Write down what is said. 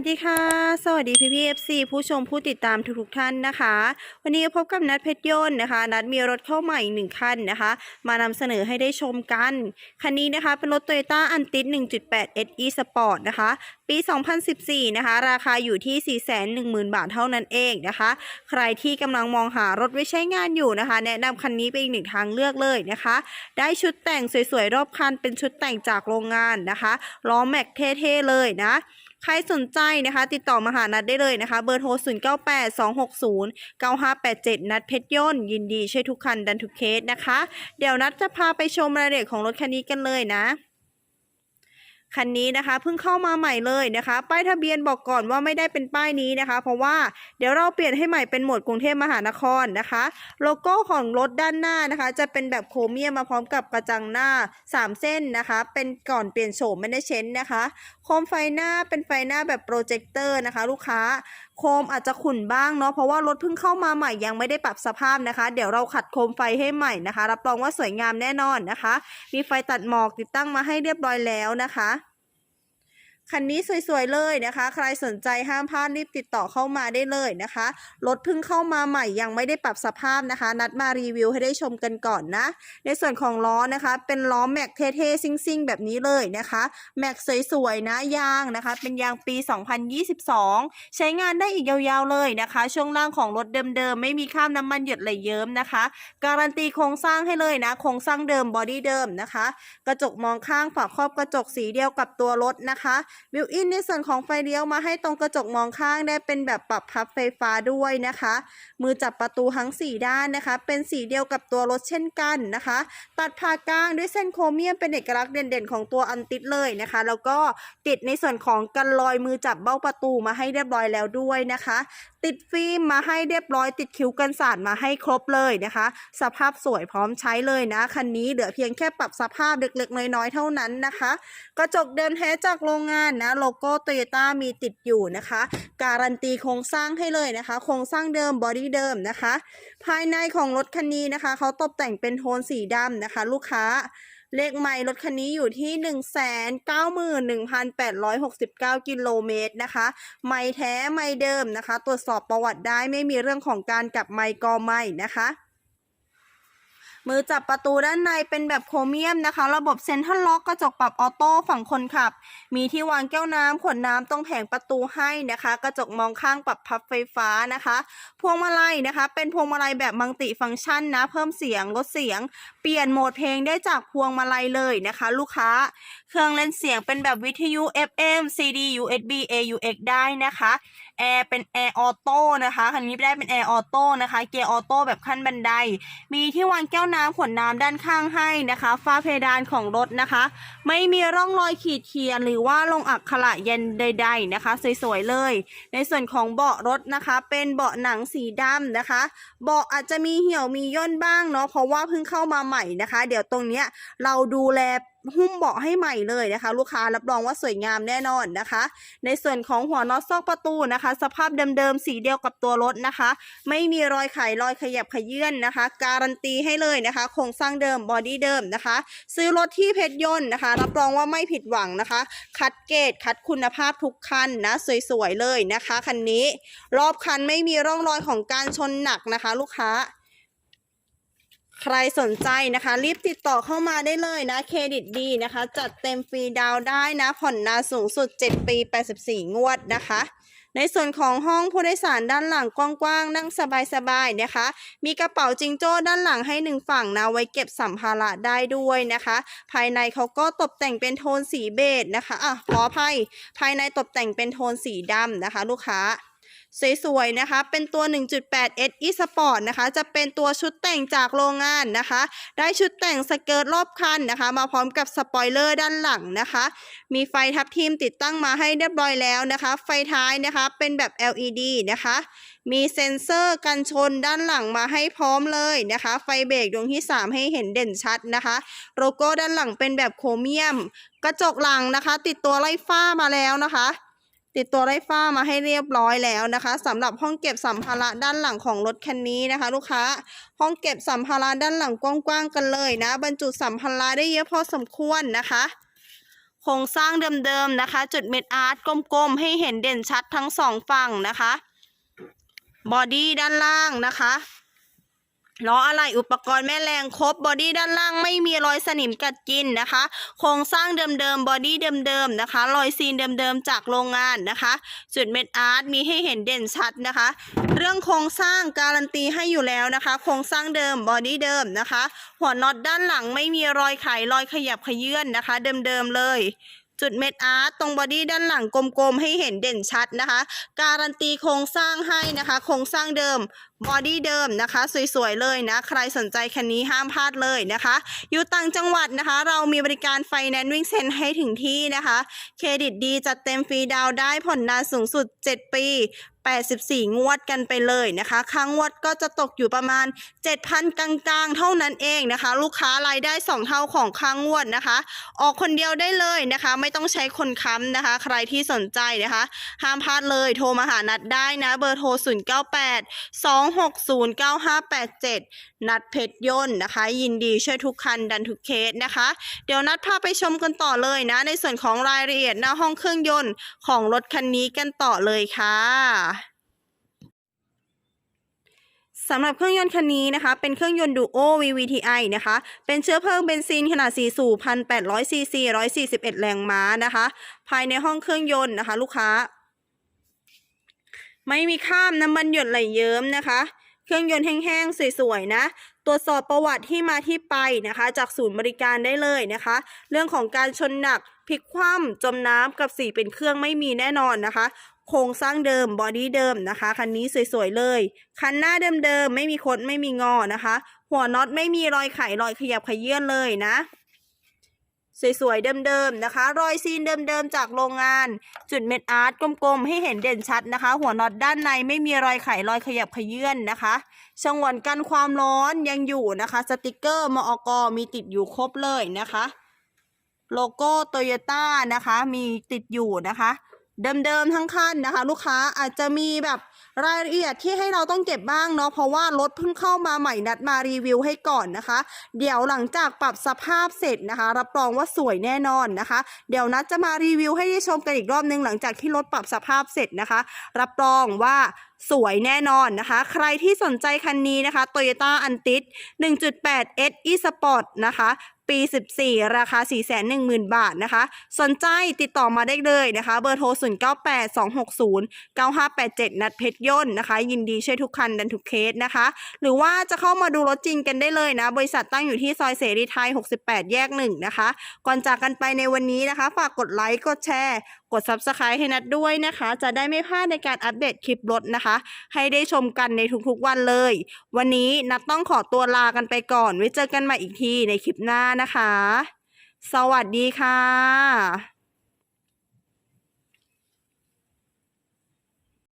วัสดีค่ะ สวัสดีพี่พีเอฟซีผู้ชมผู้ติดตามทุกๆท่านนะคะ วันนี้พบกับนัดเพชรยนต์นะคะ นัดมีรถเข้าใหม่หนึ่งคันนะคะ มานำเสนอให้ได้ชมกัน คันนี้นะคะเป็นรถ Toyota a n t i s 1.8 SE Sport นะคะ ปี 2014 นะคะ ราคาอยู่ที่ 410,000 บาทเท่านั้นเองนะคะ ใครที่กำลังมองหารถไว้ใช้งานอยู่นะคะ แนะนำคันนี้เป็นอีกหนึ่งทางเลือกเลยนะคะ ได้ชุดแต่งสวยๆรอบคันเป็นชุดแต่งจากโรงงานนะคะล้อแม็กเท่ๆเลยนะใครสนใจนะคะ ติดต่อมาหานัดได้เลยนะคะ เบอร์โทร 0 9 8 2 6 0 9 5 8 7 นัดเพชรยนต์ยินดีช่วยทุกคันดันทุกเคสนะคะ เดี๋ยวนัดจะพาไปชมรายละเอียดของรถคันนี้กันเลยนะ คันนี้นะคะเพิ่งเข้ามาใหม่เลยนะคะ ป้ายทะเบียนบอกก่อนว่าไม่ได้เป็นป้ายนี้นะคะ เพราะว่าเดี๋ยวเราเปลี่ยนให้ใหม่เป็นหมดกรุงเทพมหานครนะคะ โลโก้ของรถด้านหน้านะคะ จะเป็นแบบโครเมียมมาพร้อมกับกระจังหน้า 3 เส้นนะคะ เป็นก่อนเปลี่ยนโฉมไม่ได้เช้นนะคะ โคมไฟหน้าเป็นไฟหน้าแบบโปรเจคเตอร์นะคะ ลูกค้าโคมอาจจะขุ่นบ้างเนาะเพราะว่ารถเพิ่งเข้ามาใหม่ยังไม่ได้ปรับสภาพนะคะ เดี๋ยวเราขัดโคมไฟให้ใหม่นะคะ รับรองว่าสวยงามแน่นอนนะคะ มีไฟตัดหมอกติดตั้งมาให้เรียบร้อยแล้วนะคะ คันนี้สวยๆเลยนะคะ ใครสนใจห้ามพลาดรีบติดต่อเข้ามาได้เลยนะคะ รถเพิ่งเข้ามาใหม่ยังไม่ได้ปรับสภาพนะคะ นัดมารีวิวให้ได้ชมกันก่อนนะ ในส่วนของล้อนะคะ เป็นล้อแม็กเท่ๆซิ่งๆ แบบนี้เลยนะคะ แม็กสวยๆนะยางนะคะ เป็นยางปี 2022 ใช้งานได้อีกยาวๆเลยนะคะ ช่วงล่างของรถเดิมๆ ไม่มีข้ามน้ำมันหยดไหลเยิ้มนะคะ การันตีโครงสร้างให้เลยนะโครงสร้างเดิมบอดี้เดิมนะคะ กระจกมองข้างฝาครอบกระจกสีเดียวกับตัวรถนะคะบิวอินในส่วนของไฟเลี้ยวมาให้ตรงกระจกมองข้างได้เป็นแบบปรับพับไฟฟ้าด้วยนะคะ มือจับประตูทั้ง 4 ด้านนะคะ เป็นสีเดียวกับตัวรถเช่นกันนะคะ ตัดผ่ากลางด้วยเส้นโครเมียมเป็นเอกลักษณ์เด่นๆของตัวอันติดเลยนะคะ แล้วก็ติดในส่วนของกันรอยมือจับเบ้าประตูมาให้เรียบร้อยแล้วด้วยนะคะ ติดฟิล์มมาให้เรียบร้อยติดคิ้วกันสาดมาให้ครบเลยนะคะ สภาพสวยพร้อมใช้เลยนะคันนี้เหลือเพียงแค่ปรับสภาพเล็กๆน้อยๆเท่านั้นนะคะ กระจกเดิมแท้จากโรงงานนะโลโก้โตโยต้ามีติดอยู่นะคะ การันตีโครงสร้างให้เลยนะคะ โครงสร้างเดิมบอดี้เดิมนะคะ ภายในของรถคันนี้นะคะเขาตกแต่งเป็นโทนสีดำนะคะ ลูกค้าเลขไม่รถคันนี้อยู่ที่ 191,869 กิโลเมตรนะคะ ไม่แท้ไม่เดิมนะคะ ตรวจสอบประวัติได้ไม่มีเรื่องของการกลับไม่กอไม่นะคะ มือจับประตูด้านในเป็นแบบโครเมียมนะคะ ระบบเซ็นทรัลล็อกกระจกปรับออโต้ฝั่งคนขับ มีที่วางแก้วน้ำขวดน้ำตรงแผงประตูให้นะคะ กระจกมองข้างปรับพับไฟฟ้านะคะ พวงมาลัยนะคะ เป็นพวงมาลัยแบบมัลติฟังก์ชันนะ เพิ่มเสียงลดเสียง เปลี่ยนโหมดเพลงได้จากพวงมาลัยเลยนะคะ ลูกค้า เครื่องเล่นเสียงเป็นแบบวิทยุ FM CD USB AUX ได้นะคะ แอร์เป็นแอร์ออโต้นะคะคันนี้ได้เป็นแอร์ออโต้นะคะเกียร์ออโต้แบบขั้นบันได มีที่วางแก้วน้ำขวดน้ำด้านข้างให้นะคะฝ้าเพดานของรถนะคะ ไม่มีร่องรอยขีดเขียนหรือว่าลงอักขระเย็นใด ๆนะคะ สวยๆเลย ในส่วนของเบาะรถนะคะ เป็นเบาะหนังสีดำนะคะ เบาะอาจจะมีเหี่ยวมีย่นบ้างเนาะเพราะว่าเพิ่งเข้ามาใหม่นะคะ เดี๋ยวตรงเนี้ยเราดูแลหุ้มเบาะให้ใหม่เลยนะคะ ลูกค้ารับรองว่าสวยงามแน่นอนนะคะ ในส่วนของหัวน็อตซอกประตูนะคะ สภาพเดิมๆสีเดียวกับตัวรถนะคะ ไม่มีรอยไขรอยขยับขยื่นนะคะ การันตีให้เลยนะคะโครงสร้างเดิมบอดี้เดิมนะคะ ซื้อรถที่เพชรยนต์นะคะ รับรองว่าไม่ผิดหวังนะคะ คัดเกรดคัดคุณภาพทุกคันนะสวยๆเลยนะคะคันนี้ รอบคันไม่มีร่องรอยของการชนหนักนะคะ ลูกค้า ใครสนใจนะคะ รีบติดต่อเข้ามาได้เลยนะเครดิตดีนะคะ จัดเต็มฟรีดาวได้นะ ผ่อนนานสูงสุด 7 ปี 84 งวดนะคะ ในส่วนของห้องผู้โดยสารด้านหลังกว้างๆ นั่งสบายๆนะคะ มีกระเป๋าจิงโจ้ด้านหลังให้หนึ่งฝั่งนะไว้เก็บสัมภาระได้ด้วยนะคะ ภายในเขาก็ตกแต่งเป็นโทนสีเบจนะคะอะขออภัยภายในตกแต่งเป็นโทนสีดำนะคะ ลูกค้า สวยๆนะคะ เป็นตัว 1.8 SE Sport นะคะ จะเป็นตัวชุดแต่งจากโรงงานนะคะ ได้ชุดแต่งสเกิร์ตรอบคันนะคะ มาพร้อมกับสปอยเลอร์ด้านหลังนะคะ มีไฟทับทิมติดตั้งมาให้เรียบร้อยแล้วนะคะ ไฟท้ายนะคะ เป็นแบบ LED นะคะ มีเซ็นเซอร์กันชนด้านหลังมาให้พร้อมเลยนะคะ ไฟเบรกดวงที่ 3 ให้เห็นเด่นชัดนะคะ โลโก้ด้านหลังเป็นแบบโครเมียม กระจกหลังนะคะ ติดตัวไล่ฟ้ามาแล้วนะคะ ติดตัวไล่ฟ้ามาให้เรียบร้อยแล้วนะคะสำหรับห้องเก็บสัมภาระด้านหลังของรถคันนี้นะคะ ลูกค้า ห้องเก็บสัมภาระด้านหลังกว้างๆกันเลยนะ บรรจุสัมภาระได้เยอะพอสมควรนะคะโครงสร้างเดิมๆนะคะ จุดเม็ดอาร์ตกลมๆให้เห็นเด่นชัดทั้งสองฝั่งนะคะ บอดี้ด้านล่างนะคะ ล้ออะไรอุปกรณ์แม่แรงครบบอดี้ด้านล่างไม่มีรอยสนิมกัดกินนะคะ โครงสร้างเดิมๆบอดี้เดิมๆนะคะ รอยซีนเดิมๆจากโรงงานนะคะ จุดเม็ดอาร์ตมีให้เห็นเด่นชัดนะคะ เรื่องโครงสร้างการันตีให้อยู่แล้วนะคะ โครงสร้างเดิมบอดี้เดิมนะคะ หัวน็อตด้านหลังไม่มีรอยไขรอยขยับขยื่นนะคะ เดิมๆเลย จุดเม็ดอาร์ตตรงบอดี้ด้านหลังกลมๆ ให้เห็นเด่นชัดนะคะ การันตีโครงสร้างให้นะคะ โครงสร้างเดิมบอดี้เดิมนะคะ สวยๆ เลยนะ ใครสนใจคันนี้ห้ามพลาดเลยนะคะ อยู่ต่างจังหวัดนะคะ เรามีบริการไฟแนนซ์วิ่งเซ็นให้ถึงที่นะคะ เครดิตดีจัดเต็มฟรีดาวได้ผ่อนนานสูงสุด 7 ปี 84 งวดกันไปเลยนะคะค่างวดก็จะตกอยู่ประมาณ 7,000 กลางๆ เท่านั้นเองนะคะ ลูกค้ารายได้ 2 เท่าของค่างวดนะคะ ออกคนเดียวได้เลยนะคะ ไม่ต้องใช้คนค้ำนะคะ ใครที่สนใจนะคะ ห้ามพลาดเลยโทรมาหานัดได้นะ เบอร์โทร 098 260 9587 นัดเพชรยนต์นะคะ ยินดีช่วยทุกคันดันทุกเคสนะคะ เดี๋ยวนัดพาไปชมกันต่อเลยนะ ในส่วนของรายละเอียดหน้าห้องเครื่องยนต์ของรถคันนี้กันต่อเลยค่ะ สำหรับเครื่องยนต์คันนี้นะคะ เป็นเครื่องยนต์ดูโอ VVTi นะคะ เป็นเชื้อเพลิงเบนซินขนาด 4 สูบ 1,800 ซีซี 141 แรงม้านะคะ ภายในห้องเครื่องยนต์นะคะ ลูกค้า ไม่มีข้ามน้ำมันหยดไหลเยิ้มนะคะ เครื่องยนต์แห้งๆ สวยๆ นะ ตรวจสอบประวัติที่มาที่ไปนะคะ จากศูนย์บริการได้เลยนะคะ เรื่องของการชนหนักพลิกคว่ำจมน้ำกับสีเป็นเครื่องไม่มีแน่นอนนะคะ โครงสร้างเดิมบอดี้เดิมนะคะ คันนี้สวยๆเลย คันหน้าเดิมๆไม่มีคดไม่มีงอนะคะ หัวน็อตไม่มีรอยไขรอยขยับขยื่นเลยนะสวยๆเดิมๆนะคะ รอยซีนเดิมๆจากโรงงาน จุดเม็ดอาร์ตกลมๆ ให้เห็นเด่นชัดนะคะ หัวน็อตด้านในไม่มีรอยไขรอยขยับขยื่นนะคะฉงวนกันความร้อนยังอยู่นะคะ สติกเกอร์มอกมีติดอยู่ครบเลยนะคะ โลโก้โตโยต้านะคะ มีติดอยู่นะคะ เดิมๆทั้งคันนะคะ ลูกค้าอาจจะมีแบบรายละเอียดที่ให้เราต้องเก็บบ้างเนาะเพราะว่ารถเพิ่งเข้ามาใหม่นัดมารีวิวให้ก่อนนะคะ เดี๋ยวหลังจากปรับสภาพเสร็จนะคะ รับรองว่าสวยแน่นอนนะคะ เดี๋ยวนัดจะมารีวิวให้ได้ชมกันอีกรอบนึงหลังจากที่รถปรับสภาพเสร็จนะคะ รับรองว่าสวยแน่นอนนะคะ ใครที่สนใจคันนี้นะคะ Toyota a n t i s 1.8 S e Sport นะคะ ปี 14 ราคา 410,000 บาทนะคะ สนใจติดต่อมาได้เลยนะคะ เบอร์โทร 098260 9587 นัดเพชรย่นต์นะคะ ยินดีช่วยทุกคันดันทุกเคสนะคะ หรือว่าจะเข้ามาดูรถจริงกันได้เลยนะ บริษัทตั้งอยู่ที่ซอยเสรีไทย 68 แยก 1 นะคะ ก่อนจากกันไปในวันนี้นะคะ ฝากกดไลค์ กดแชร์ กด Subscribe ให้นัดด้วยนะคะ จะได้ไม่พลาดในการอัปเดตคลิปรถนะคะ ให้ได้ชมกันในทุกๆวันเลย วันนี้นัดต้องขอตัวลากันไปก่อน ไว้เจอกันใหม่อีกทีในคลิปหน้านะคะ สวัสดีค่ะ